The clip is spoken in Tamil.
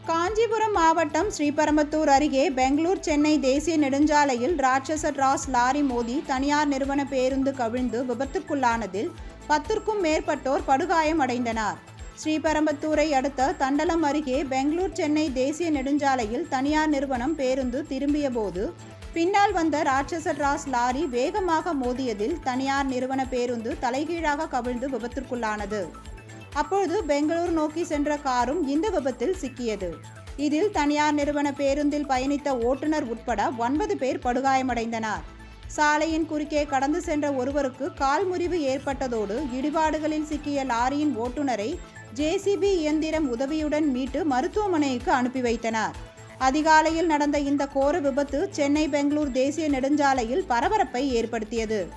காஞ்சிபுரம் மாவட்டம் ஸ்ரீபரம்பத்தூர் அருகே பெங்களூர் சென்னை தேசிய நெடுஞ்சாலையில் ராட்சச டிராஸ் லாரி மோதி தனியார் நிறுவன பேருந்து கவிழ்ந்து விபத்துக்குள்ளானதில் பத்திற்கும் மேற்பட்டோர் படுகாயம் அடைந்தனர் ஸ்ரீபரம்பத்தூரை அடுத்த தண்டலம் அருகே பெங்களூர் சென்னை தேசிய நெடுஞ்சாலையில் தனியார் நிறுவனம் பேருந்து திரும்பிய போது பின்னால் வந்த ராட்சச ராஸ் லாரி வேகமாக மோதியதில் தனியார் நிறுவன பேருந்து தலைகீழாக கவிழ்ந்து விபத்திற்குள்ளானது அப்பொழுது பெங்களூர் நோக்கி சென்ற காரும் இந்த விபத்தில் சிக்கியது. இதில் தனியார் நிறுவன பேருந்தில் பயணித்த ஓட்டுநர் உட்பட ஒன்பது பேர் படுகாயமடைந்தனர். சாலையின் குறுக்கே கடந்து சென்ற ஒருவருக்கு கால் முறிவு ஏற்பட்டதோடு இடிபாடுகளில் சிக்கிய லாரியின் ஓட்டுநரை ஜேசிபி இயந்திரம் உதவியுடன் மீட்டு மருத்துவமனைக்கு அனுப்பி வைத்தனர். அதிகாலையில் நடந்த இந்த கோர விபத்து சென்னை பெங்களூர் தேசிய நெடுஞ்சாலையில் பரபரப்பை ஏற்படுத்தியது.